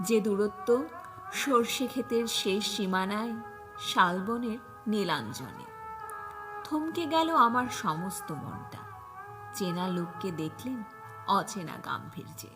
যে দূরত্ব সর্ষে ক্ষেতের শেষ সীমানায় শালবনের নীলাঞ্জনে। থমকে গেল আমার সমস্ত মনটা। চেনা লোককে দেখলেন অচেনা গাম্ভীর্যে।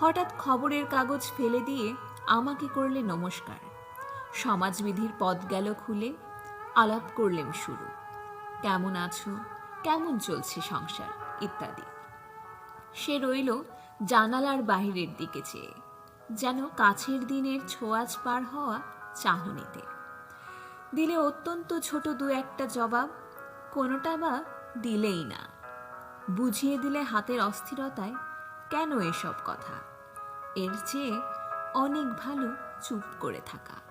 হঠাৎ খবরের কাগজ ফেলে দিয়ে আমাকে করলে নমস্কার। সমাজবিধির পথ গেল খুলে আলাপ করলেন শুরু। কেমন আছো? কেমন চলছে সংসার? ইত্যাদি। সে রইল জানালার বাহিরের দিকে চেয়ে। যেন কাছের দিনের ছোঁয়াচ পার হওয়া চাহনিতে। দিলে অত্যন্ত ছোট দু একটা জবাব, কোনোটা বা দিলেই না। বুঝিয়ে দিলে হাতের অস্থিরতায়, কেন এসব কথা? এর চেয়ে অনেক ভালো চুপ করে থাকা।